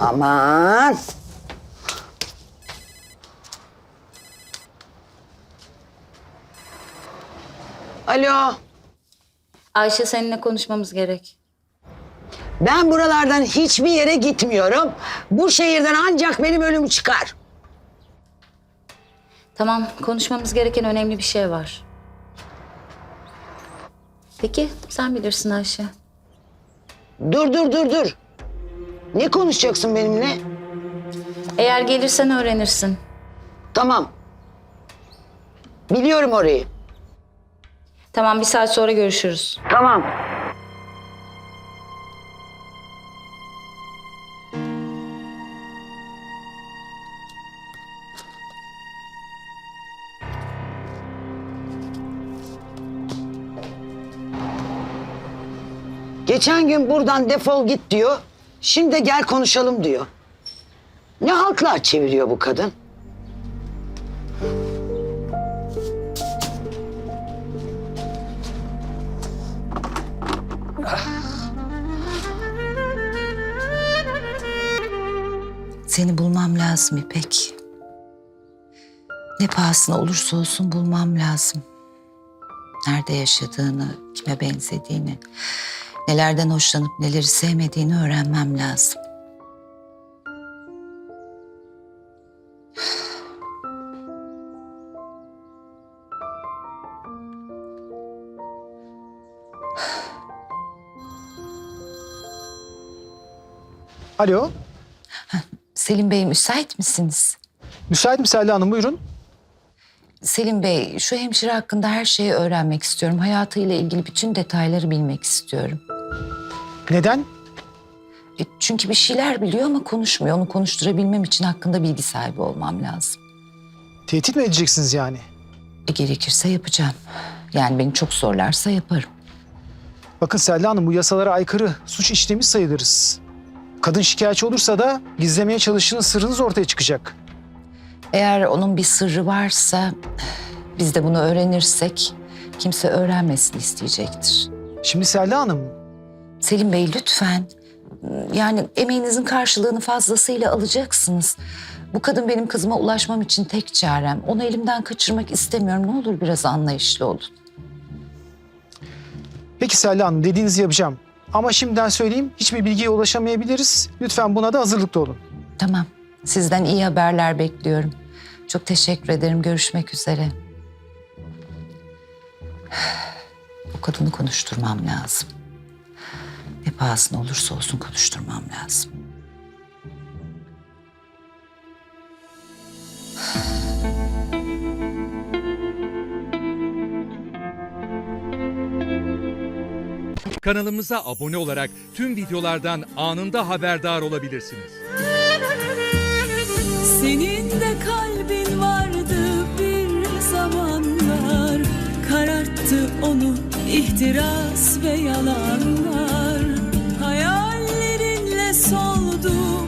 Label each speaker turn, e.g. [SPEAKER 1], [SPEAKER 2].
[SPEAKER 1] Aman. Alo.
[SPEAKER 2] Ayşe seninle konuşmamız gerek.
[SPEAKER 1] Ben buralardan hiçbir yere gitmiyorum. Bu şehirden ancak benim ölüm çıkar.
[SPEAKER 2] Tamam, konuşmamız gereken önemli bir şey var. Peki, sen bilirsin Ayşe.
[SPEAKER 1] Dur dur dur dur. Ne konuşacaksın benimle?
[SPEAKER 2] Eğer gelirsen öğrenirsin.
[SPEAKER 1] Tamam. Biliyorum orayı.
[SPEAKER 2] Tamam, bir saat sonra görüşürüz.
[SPEAKER 1] Tamam. Geçen gün buradan defol git diyor. Şimdi gel konuşalım diyor. Ne haltlar çeviriyor bu kadın?
[SPEAKER 3] Seni bulmam lazım İpek. Ne pahasına olursa olsun bulmam lazım. Nerede yaşadığını, kime benzediğini, nelerden hoşlanıp neleri sevmediğini öğrenmem lazım.
[SPEAKER 4] Alo,
[SPEAKER 3] Selim Bey müsait misiniz?
[SPEAKER 4] müsait mi Selda Hanım? Buyurun.
[SPEAKER 3] Selim Bey, şu hemşire hakkında her şeyi öğrenmek istiyorum. Hayatıyla ilgili bütün detayları bilmek istiyorum.
[SPEAKER 4] Neden?
[SPEAKER 3] E, Çünkü bir şeyler biliyor ama konuşmuyor. Onu konuşturabilmem için hakkında bilgi sahibi olmam lazım.
[SPEAKER 4] Tehdit mi edeceksiniz yani?
[SPEAKER 3] E, gerekirse yapacağım. Yani beni çok zorlarsa yaparım.
[SPEAKER 4] Bakın Selda Hanım bu yasalara aykırı suç işlemiş sayılırız. Kadın şikayetçi olursa da gizlemeye çalıştığınız sırrınız ortaya çıkacak.
[SPEAKER 3] Eğer onun bir sırrı varsa biz de bunu öğrenirsek kimse öğrenmesin isteyecektir.
[SPEAKER 4] Şimdi Selda Hanım,
[SPEAKER 3] Selim Bey lütfen yani emeğinizin karşılığını fazlasıyla alacaksınız. Bu kadın benim kızıma ulaşmam için tek çarem. Onu elimden kaçırmak istemiyorum. Ne olur biraz anlayışlı olun.
[SPEAKER 4] peki Selda Hanım dediğinizi yapacağım. Ama şimdiden söyleyeyim hiçbir bilgiye ulaşamayabiliriz. Lütfen buna da hazırlıklı olun.
[SPEAKER 3] Tamam. Sizden iyi haberler bekliyorum. Çok teşekkür ederim. Görüşmek üzere. Bu kadını konuşturmam lazım. Pahasına olursa olsun konuşturmam lazım.
[SPEAKER 5] Kanalımıza abone olarak tüm videolardan anında haberdar olabilirsiniz.
[SPEAKER 6] Senin de kalbin vardı bir zamanlar Kararttı onu ihtiras ve yalanlar soldu